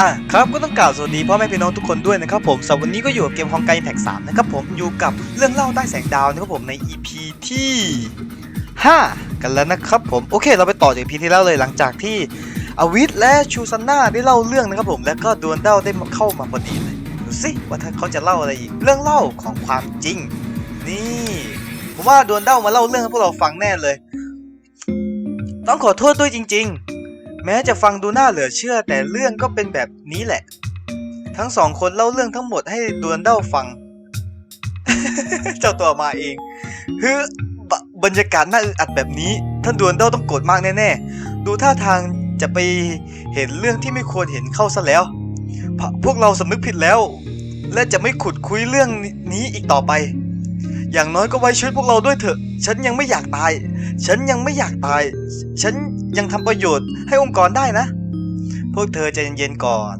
อะครับก็ต้องกล่าวสวัสดีพ่อแม่พี่น้องทุกคนด้วยนะครับผมสำหรับวันนี้ก็อยู่กับเกมของไกแท็ก3นะครับผมอยู่กับเรื่องเล่าใต้แสงดาวนะครับผมใน EP ที่ 5 กันแล้วนะครับผมโอเค เราไปต่อจาก EP ที่แล้วเลยหลังจากที่อวิทและชูซันนาได้เล่าเรื่องนะครับผมแล้วก็ดวนเด้าได้เข้ามาพอดีเลยดูสิว่าถ้าเขาจะเล่าอะไรอีกเรื่องเล่าของความจริง นี่ผมว่าดวนเด้ามาเล่าเรื่องให้พวกเราฟังแน่เลย ต้องขอโทษด้วยจริง ๆ แม้จะฟังดูน่าเหลือเชื่อแต่เรื่องก็เป็นแบบนี้แหละ ทั้งสองคนเล่าเรื่องทั้งหมดให้ดวนเด้าฟัง เจ้าตัวมาเองฮึบบรรยากาศน่าอึดอัดแบบนี้ ท่านดวนเด้าต้องโกรธมากแน่ๆ ดูท่าทางจะไปเห็นเรื่องที่ไม่ควรเห็นเข้าซะแล้วพพวกเราสำนึกผิดแล้ว และจะไม่ขุดคุยเรื่องนี้อีกต่อไป อย่างน้อยก็ไว้ชีวิตพวกเราด้วยเถอะ ฉันยังไม่อยากตาย ฉันยังไม่อยากตาย ฉันยังทำประโยชน์ให้องค์กรได้นะ พวกเธอใจเย็นๆก่อน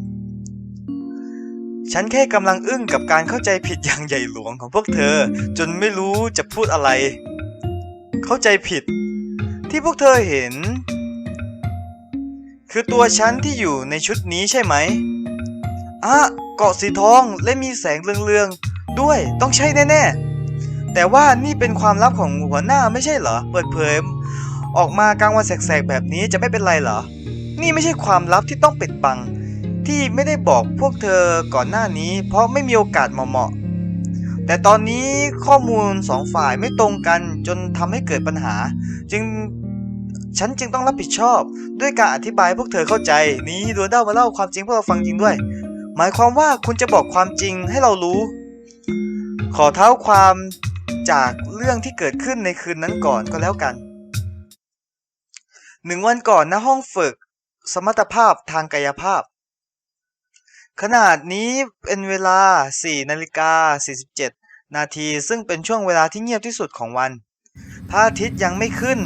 ฉันแค่กำลังอึ้งกับการเข้าใจผิดอย่างใหญ่หลวงของพวกเธอ จนไม่รู้จะพูดอะไร เข้าใจผิด ที่พวกเธอเห็น คือตัวฉันที่อยู่ในชุดนี้ใช่ไหมอะเกาะสีทองและมีแสงเรืองๆด้วยต้องใช่แน่ๆ แต่ว่านี่เป็นความลับของหัวหน้าไม่ใช่เหรอ เปิดเผยออกมากลางวันแสกๆแบบนี้จะไม่เป็นไรเหรอ นี่ไม่ใช่ความลับที่ต้องปิดบัง ที่ไม่ได้บอกพวกเธอก่อนหน้านี้ เพราะไม่มีโอกาสเหมาะๆแต่ตอนนี้ข้อมูลสองฝ่ายไม่ตรงกันจนทำให้เกิดปัญหา จึงฉันจึงต้องรับผิดชอบ ด้วยการอธิบายพวกเธอเข้าใจ นี้ดวเด้ามาเล่าความจริงพวกเราฟังจริงด้วย หมายความว่าคุณจะบอกความจริงให้เรารู้ ขอเท้าความ จากเรื่องที่เกิดขึ้นในคืนนั้นก่อนก็แล้วกันหนึ่งวันก่อนณห้องฝึก สมรรถภาพทางกายภาพ ขนาดนี้เป็นเวลา 4 นาฬิกา 47 นาที ซึ่งเป็นช่วงเวลาที่เงียบที่สุดของวัน พระอาทิตย์ยังไม่ขึ้น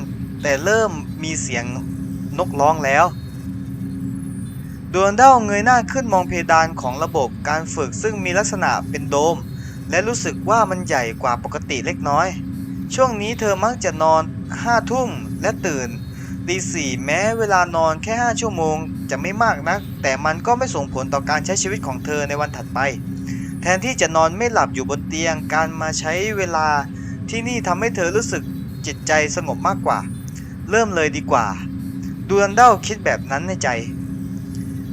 แต่เริ่มมีเสียงนกร้องแล้วดวงดาวเงยหน้าขึ้นมองเพดานของระบบการฝึกซึ่งมีลักษณะเป็นโดม และรู้สึกว่ามันใหญ่กว่าปกติเล็กน้อย ช่วงนี้เธอมักจะนอนห้าทุ่มและตื่นตีสี่แม้เวลานอนแค่ 5 ชั่วโมงจะไม่มากนัก แต่มันก็ไม่ส่งผลต่อการใช้ชีวิตของเธอในวันถัดไป แทนที่จะนอนไม่หลับอยู่บนเตียงการมาใช้เวลาที่นี่ทำให้เธอรู้สึกจิตใจสงบมากกว่า เริ่มเลยดีกว่าดวนเด้าคิดแบบนั้นในใจ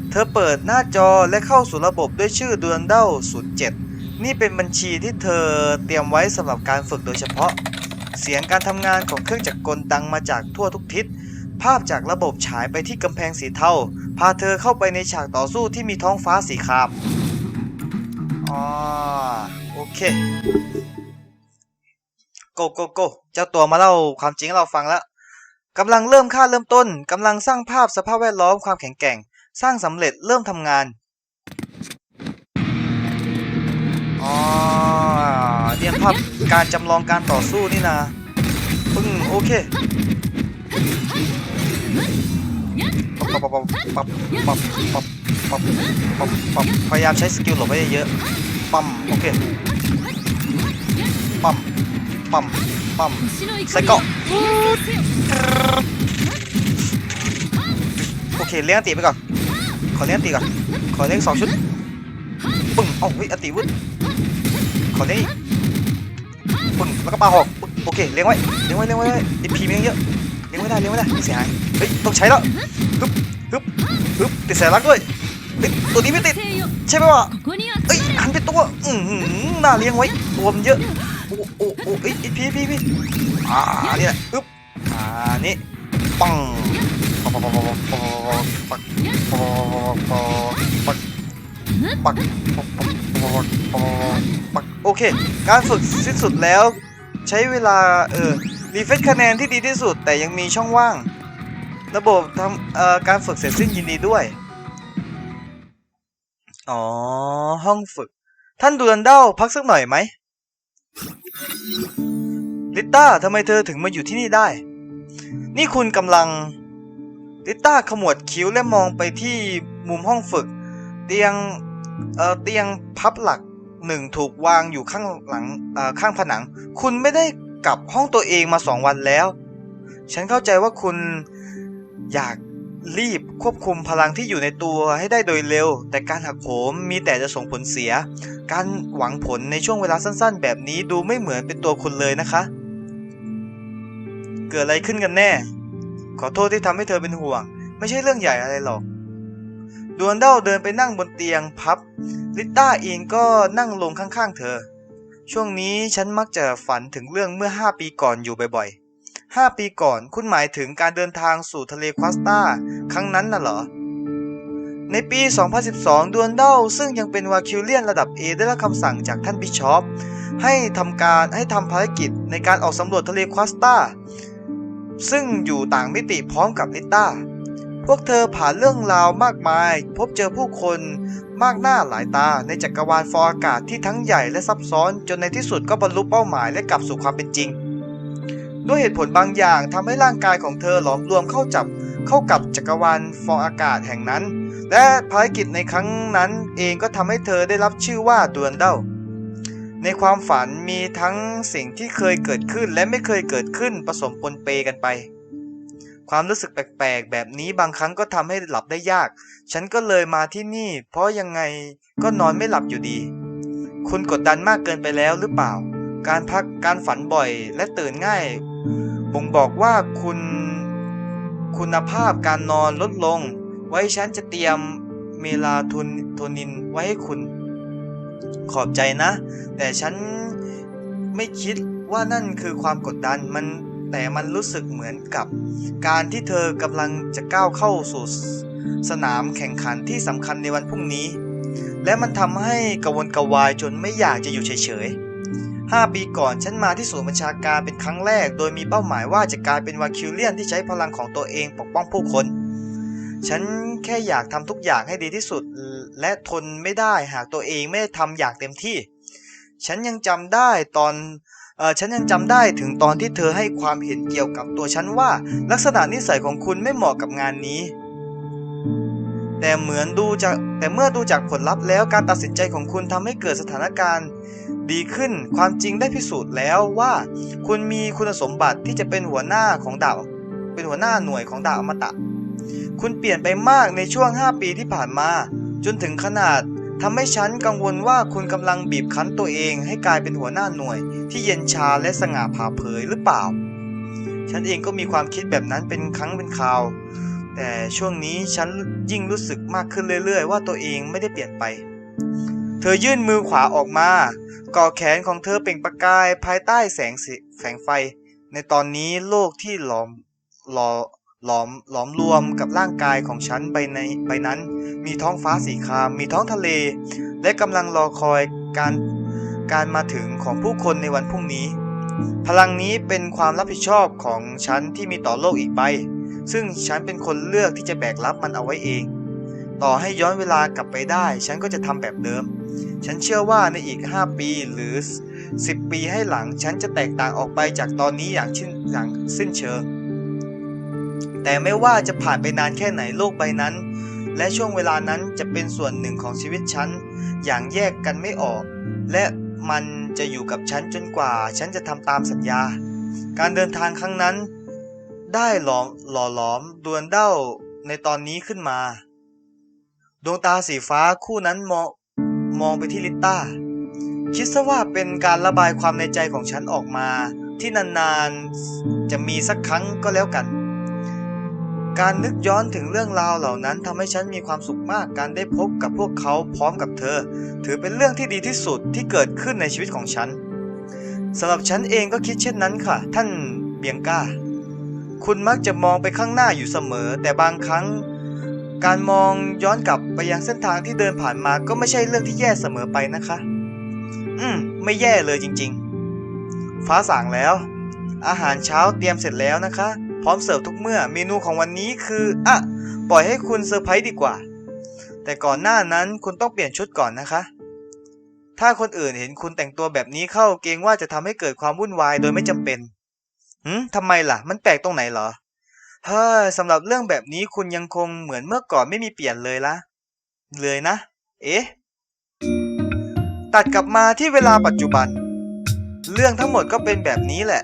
เธอเปิดหน้าจอและเข้าสู่ระบบด้วยชื่อดวนเด้า07 นี่เป็นบัญชีที่เธอเตรียมไว้สำหรับการฝึกโดยเฉพาะ เสียงการทำงานของเครื่องจักรกลดังมาจากทั่วทุกทิศ ภาพจากระบบฉายไปที่กำแพงสีเทาพาเธอเข้าไปในฉากต่อสู้ที่มีท้องฟ้าสีครามอ๋อโอเคโกโกโกเจ้าตัวมาเล่าความจริงให้เราฟังแล้วกำลังเริ่มค่าเริ่มต้นกำลังสร้างภาพสภาพแวดล้อมความแข็งแกร่ง สร้างสำเร็จเริ่มทำงาน เนี่ยภาพการจำลองการต่อสู้นี่นะปึ้งโอเคปับปับปับปับปับปับปับปับปับพยายามใช้สกิลหลบไว้เยอะๆปั๊มโอเคปั๊มปั๊มปั๊มใส่เกาะโอเคเลี้ยงติไปก่อนขอเลี้ยงติก่อนขอเลี้ยงสองชุดปึ้งเอ้าเฮ้ยอติวุฒขอเลี้ยงอีก ปุ่แล้วก็ปลาหอกโอเคเลี้ยงไว้เลี้ยงไว้เลี้ยงไว้ไอพีมีเยอะเลี้ยงไว้ได้เลี้ยงไว้ได้เสียหายเฮ้ยต้องใช้แล้วฮึบฮึบฮึบติดสายลักด้วยติดตัวนี้ไม่ติดใช่ไหมวะเฮ้ยหันไปตัวอืมน่าเลี้ยงไว้ตัวมันเยอะโอ้โอ้โอ้เอพีพีพีอ่านี่แหละฮึบอ่านี่ปังปังปังปังปังปังปังปังปังปังปังปังปังปังปังปัง โอเค การฝึกสิ้นสุดแล้ว ใช้เวลา เออรีเฟซคะแนนที่ดีที่สุด แต่ยังมีช่องว่าง ระบบทำเอ่อการฝึกเสร็จสิ้นยินดีด้วย อ๋อ ห้องฝึก ท่านดูรันเดลพักสักหน่อยไหมลิต้าทำไมเธอถึงมาอยู่ที่นี่ได้ นี่คุณกำลัง ลิต้าขมวดคิ้วและมองไปที่มุมห้องฝึก เตียง เอ่อ เตียงพับหลัก หนึ่งถูกวางอยู่ข้างหลังข้างผนัง คุณไม่ได้กลับห้องตัวเองมาสองวันแล้ว ฉันเข้าใจว่าคุณอยากรีบควบคุมพลังที่อยู่ในตัวให้ได้โดยเร็ว แต่การหักโหมมีแต่จะส่งผลเสีย การหวังผลในช่วงเวลาสั้นๆ แบบนี้ดูไม่เหมือนเป็นตัวคุณเลยนะคะ เกิดอะไรขึ้นกันแน่ ขอโทษที่ทำให้เธอเป็นห่วง ไม่ใช่เรื่องใหญ่อะไรหรอกดวนเด้าเดินไปนั่งบนเตียงพับ ลิต้าเองก็นั่งลงข้างๆเธอ ช่วงนี้ฉันมักจะฝันถึงเรื่องเมื่อ 5 ปีก่อนอยู่บ่อยๆ 5 ปีก่อนคุณหมายถึงการเดินทางสู่ทะเลควาสตาครั้งนั้นน่ะเหรอ ในปี 2012 ดวนเด้าซึ่งยังเป็นวาคิวเลียนระดับ A ได้รับคำสั่งจากท่านบิชอปให้ทำการให้ทำภารกิจในการออกสำรวจทะเลควาสตาซึ่งอยู่ต่างมิติพร้อมกับลิต้า พวกเธอผ่านเรื่องราวมากมาย พบเจอผู้คนมากหน้าหลายตาในจักรวาลฟออากาศที่ทั้งใหญ่และซับซ้อนจนในที่สุดก็บรรลุเป้าหมายและกลับสู่ความเป็นจริง ด้วยเหตุผลบางอย่างทำให้ร่างกายของเธอหลอมรวมเข้าจับเข้ากับจักรวาลฟอร์อากาศแห่งนั้น และภารกิจในครั้งนั้นเองก็ทำให้เธอได้รับชื่อว่าดวนเด้าในความฝันมีทั้งสิ่งที่เคยเกิดขึ้นและไม่เคยเกิดขึ้นผสมปนเปกันไป ความรู้สึกแปลกๆ แบบนี้บางครั้งก็ทำให้หลับได้ยาก ฉันก็เลยมาที่นี่ เพราะยังไงก็นอนไม่หลับอยู่ดี คุณกดดันมากเกินไปแล้วหรือเปล่า การพักการฝันบ่อยและตื่นง่าย บ่งบอกว่าคุณคุณภาพการนอนลดลง ไว้ฉันจะเตรียมเมลาโทนโทนินไว้ให้คุณ ขอบใจนะ แต่ฉันไม่คิดว่านั่นคือความกดดันมัน แต่มันรู้สึกเหมือนกับ การที่เธอกำลังจะก้าวเข้าสู่สนามแข่งขันที่สำคัญในวันพรุ่งนี้ และมันทำให้กวนกวายจนไม่อยากจะอยู่เฉยๆ 5 ปีก่อนฉันมาที่ศูนย์บัญชาการเป็นครั้งแรก โดยมีเป้าหมายว่าจะกลายเป็นวาคิวเลียนที่ใช้พลังของตัวเองปกป้องผู้คนฉันแค่อยากทำทุกอย่างให้ดีที่สุด และทนไม่ได้หากตัวเองไม่ได้ทำอย่างเต็มที่ ฉันยังจำได้ตอน ออฉันยังจำได้ถึงตอนที่เธอให้ความเห็นเกี่ยวกับตัวฉันว่า ลักษณะนิสัยของคุณไม่เหมาะกับงานนี้ แต่เหมือนดูจากแต่เมื่อดูจากผลลัพธ์แล้วการตัดสินใจของคุณทำให้เกิดสถานการณ์ ดีขึ้นความจริงได้พิสูจน์แล้วว่า คุณมีคุณสมบัติที่จะเป็นหัวหน้าของดาว เป็นหัวหน้าหน่วยของดาวอมตะ คุณเปลี่ยนไปมากในช่วง 5 ปีที่ผ่านมา จนถึงขนาด ทำให้ฉันกังวลว่าคุณกำลังบีบคั้นตัวเองให้กลายเป็นหัวหน้าหน่วย ที่เย็นชาและสง่าผ่าเผยหรือเปล่า ฉันเองก็มีความคิดแบบนั้นเป็นครั้งเป็นคราว แต่ช่วงนี้ฉันยิ่งรู้สึกมากขึ้นเรื่อยๆ ว่าตัวเองไม่ได้เปลี่ยนไป เธอยื่นมือขวาออกมาก่อแขนของเธอเปล่งประกายภายใต้แสงแสงไฟ ในตอนนี้โลกที่หลอมหล่อ หลอมหลอมรวมกับร่างกายของฉันไปในไปนั้น มีท้องฟ้าสีคราม มีท้องทะเล และกำลังรอคอยการการมาถึงของผู้คนในวันพรุ่งนี้ พลังนี้เป็นความรับผิดชอบของฉันที่มีต่อโลกอีกใบซึ่งฉันเป็นคนเลือกที่จะแบกรับมันเอาไว้เอง ต่อให้ย้อนเวลากลับไปได้ ฉันก็จะทำแบบเดิม ฉันเชื่อว่าในอีก 5 ปีหรือ 10 ปีให้หลัง ฉันจะแตกต่างออกไปจากตอนนี้อย่างชิ้นอย่างสิ้นเชิง แต่ไม่ว่าจะผ่านไปนานแค่ไหนโลกใบนั้น และช่วงเวลานั้นจะเป็นส่วนหนึ่งของชีวิตฉัน อย่างแยกกันไม่ออก และมันจะอยู่กับฉันจนกว่า ฉันจะทำตามสัญญา การเดินทางครั้งนั้น ได้หลอมหล่อหลอมดวนเด้าในตอนนี้ขึ้นมา ดวงตาสีฟ้าคู่นั้นมองมองไปที่ลิต้าคิดซะว่าเป็นการระบายความในใจของฉันออกมา ที่นานๆ จะมีสักครั้งก็แล้วกัน การนึกย้อนถึงเรื่องราวเหล่านั้นทำให้ฉันมีความสุขมากการได้พบกับพวกเขาพร้อมกับเธอ ถือเป็นเรื่องที่ดีที่สุดที่เกิดขึ้นในชีวิตของฉันสำหรับฉันเองก็คิดเช่นนั้นค่ะ ท่านเบียงก้า คุณมักจะมองไปข้างหน้าอยู่เสมอ แต่บางครั้ง การมองย้อนกลับไปยังเส้นทางที่เดินผ่านมาก็ไม่ใช่เรื่องที่แย่เสมอไปนะคะ อืม ไม่แย่เลยจริง ๆ ฟ้าสางแล้ว อาหารเช้าเตรียมเสร็จแล้วนะคะ พร้อมเสิร์ฟทุกเมื่อ เมนูของวันนี้คืออะปล่อยให้คุณเซอร์ไพรส์ดีกว่า แต่ก่อนหน้านั้นคุณต้องเปลี่ยนชุดก่อนนะคะ ถ้าคนอื่นเห็นคุณแต่งตัวแบบนี้เข้าเกรงว่าจะทำให้เกิดความวุ่นวายโดยไม่จำเป็นหืมทำไมล่ะ มันแปลกตรงไหนเหรอ เฮ้ยสำหรับเรื่องแบบนี้คุณยังคงเหมือนเมื่อก่อนไม่มีเปลี่ยนเลยละเลยนะ เอ๊ะ ตัดกลับมาที่เวลาปัจจุบัน เรื่องทั้งหมดก็เป็นแบบนี้แหละ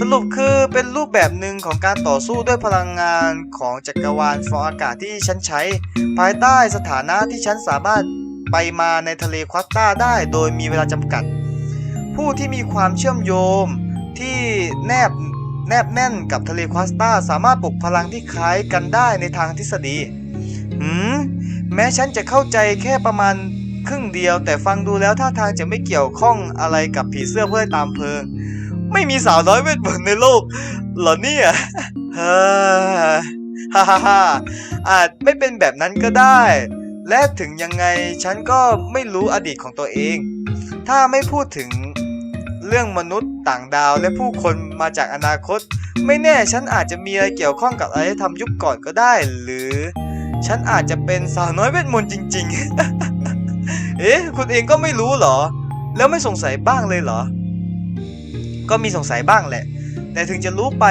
สรุปคือเป็นรูปแบบหนึ่งของการต่อสู้ด้วยพลังงานของจักรวาลฟองอากาศที่ฉันใช้ ภายใต้สถานะที่ฉันสามารถไปมาในทะเลควอตต้าได้โดยมีเวลาจำกัด ผู้ที่มีความเชื่อมโยงที่แนบแนบแน่นกับทะเลควอตต้าสามารถปลุกพลังที่คล้ายกันได้ในทางทฤษฎีหืมแม้ฉันจะเข้าใจแค่ประมาณครึ่งเดียว แต่ฟังดูแล้วท่าทางจะไม่เกี่ยวข้องอะไรกับผีเสื้อเพื่อตามเพลิง ไม่มีสาวน้อยเวทมนต์ในโลกเหรอเนี่ยฮ่าฮ่าฮ่าอาจไม่เป็นแบบนั้นก็ได้ และถึงยังไงฉันก็ไม่รู้อดีตของตัวเอง ถ้าไม่พูดถึงเรื่องมนุษย์ต่างดาวและผู้คนมาจากอนาคต ไม่แน่ฉันอาจจะมีอะไรเกี่ยวข้องกับอารยธรรมยุคก่อนก็ได้ หรือ ฉันอาจจะเป็นสาวน้อยเวทมนต์จริง ๆ เอ๊ะ คุณเองก็ไม่รู้เหรอ แล้วไม่สงสัยบ้างเลยเหรอ ก็มีสงสัยบ้างแหละ แต่ถึงจะรู้ไป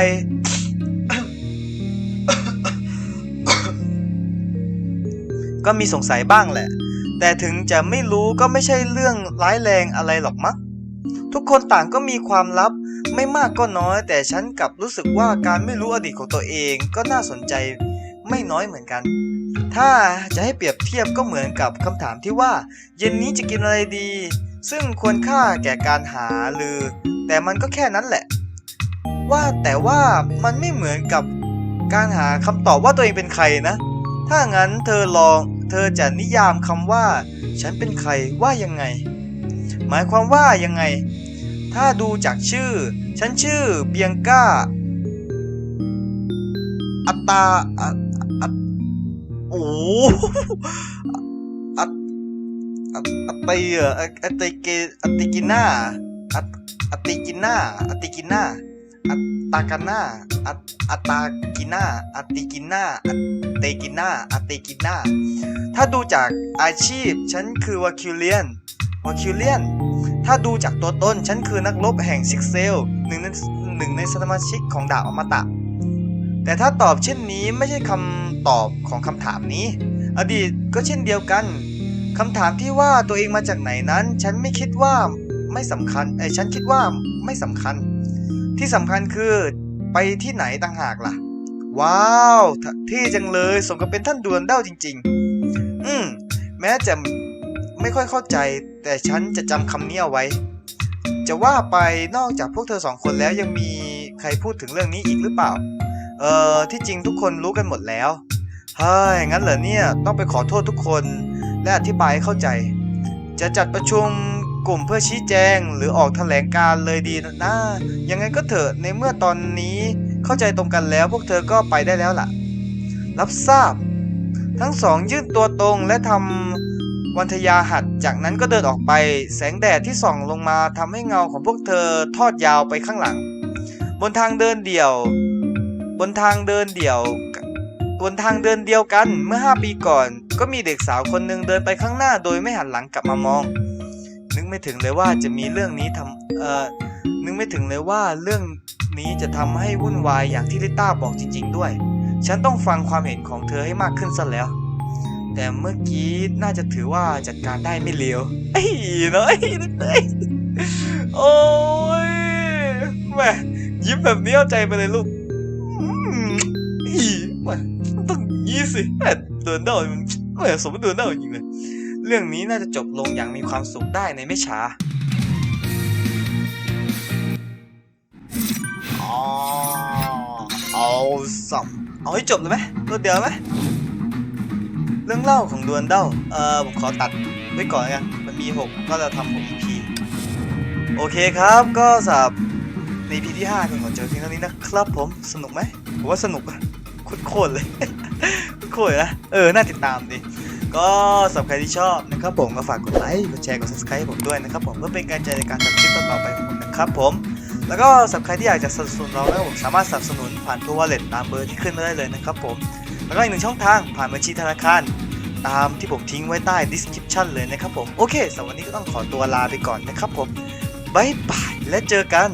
ก็มีสงสัยบ้างแหละ แต่ถึงจะไม่รู้ก็ไม่ใช่เรื่องร้ายแรงอะไรหรอกมั้งทุกคนต่างก็มีความลับไม่มากก็น้อย แต่ฉันกลับรู้สึกว่าการไม่รู้อดีตของตัวเองก็น่าสนใจไม่น้อยเหมือนกัน ถ้าจะให้เปรียบเทียบก็เหมือนกับคำถามที่ว่า เย็นนี้จะกินอะไรดี ซึ่งควรค่าแก่การหาหรือ แต่มันก็แค่นั้นแหละ ว่าแต่ว่ามันไม่เหมือนกับการหาคำตอบว่าตัวเองเป็นใครนะ ถ้างั้นเธอลองเธอจะนิยามคำว่า ฉันเป็นใครว่ายังไง หมายความว่ายังไง ถ้าดูจากชื่อ ฉันชื่อเบียงก้า อัตตาอัตอัตโอ้โหอัต อัตอัตเตียอัตอัตเตเกอัตติกิน่าอัตอัตติกิน่าอัตติกิน่าอัตตากาน่าอัตอัตตากิน่าอัตติกิน่าอัตเตกิน่าอัตเตกิน่าถ้าดูจากอาชีพ ฉันคือวาคิวเลียนวาคิวเลียน ถ้าดูจากตัวตน ฉันคือนักรบแห่งซิกเซลหนึ่งในหนึ่งในสมาชิกของดาบอมตะ แต่ถ้าตอบเช่นนี้ไม่ใช่คำตอบของคำถามนี้ อดีตก็เช่นเดียวกัน คำถามที่ว่าตัวเองมาจากไหนนั้น ฉันไม่คิดว่าไม่สำคัญไอ้ฉันคิดว่าไม่สำคัญ ที่สำคัญคือไปที่ไหนต่างหากล่ะ ว้าวที่จังเลยสมกับเป็นท่านดวนเด้าจริง ๆ อืมแม้จะไม่ค่อยเข้าใจ แต่ฉันจะจำคำนี้เอาไว้ จะว่าไปนอกจากพวกเธอสองคนแล้วยังมีใครพูดถึงเรื่องนี้อีกหรือเปล่า เออที่จริงทุกคนรู้กันหมดแล้ว เฮ้ย งั้นเหรอเนี่ย ต้องไปขอโทษทุกคน และอธิบายให้เข้าใจ จะจัดประชุมกลุ่มเพื่อชี้แจงหรือออกแถลงการเลยดีนะยังไงก็เถอะในเมื่อตอนนี้เข้าใจตรงกันแล้ว พวกเธอก็ไปได้แล้วล่ะ รับทราบ ทั้งสองยื่นตัวตรงและทำวันทยาหัดจากนั้นก็เดินออกไป แสงแดดที่ส่องลงมาทำให้เงาของพวกเธอทอดยาวไปข้างหลัง บนทางเดินเดี่ยว บนทางเดินเดี่ยว บนทางเดินเดียวกันเมื่อ 5 ปีก่อน ก็มีเด็กสาวคนหนึ่งเดินไปข้างหน้าโดยไม่หันหลังกลับมามอง นึกไม่ถึงเลยว่าจะมีเรื่องนี้ทำเอ่อนึกไม่ถึงเลยว่าเรื่องนี้จะทำให้วุ่นวายอย่างที่ลิต้าบอกจริง ๆ ด้วย ฉันต้องฟังความเห็นของเธอให้มากขึ้นซะแล้ว แต่เมื่อกี้น่าจะถือว่าจัดการได้ไม่เลวไอ้ยเนาะไอ้เอ้ยโอ้ยแหม่ยิ้มแบบนี้เอาใจไปเลยลูกอืมอีแห ม่ต้องยี่สิแหม่เดินได้มันแหม่สมมติเดินได้จริงเลยเรื่องนี้น่าจะจบลงอย่างมีความสุขได้ในไม่ช้าอ๋อเอาสับเอาให้จบเลยไหมรวดเดียวไหมเรื่องเล่าของดวนเด้าเออผมขอตัดไว้ก่อนกันมันมี 6 ก็จะทำ6 EP โอเคครับก็สำหรับใน EP ที่ 5ก็ขอเจอเพียงเท่านี้นะครับผมสนุกไหมผมว่าสนุกอะ คุดโคตรเลยคุดโคตรนะ เออ น่าติดตามดิ ก็สำหรับใครที่ชอบนะครับผมก็ฝากกดไลค์ กดแชร์ กด subscribe ให้ผมด้วยนะครับผมเพื่อเป็นกำลังใจในการทำคลิปต่อๆไปของผมนะครับผม แล้วก็สำหรับใครที่อยากจะสนับสนุนเรานะครับผมสามารถสนับสนุนผ่านทัวร์เล็ตตามเบอร์ที่ขึ้นมาได้เลยนะครับผม แล้วก็อีกหนึ่งช่องทางผ่านบัญชีธนาคารตามที่ผมทิ้งไว้ใต้ description เลยนะครับผม โอเคสำหรับวันนี้ก็ต้องขอตัวลาไปก่อนนะครับผมบ๊ายบายและเจอกัน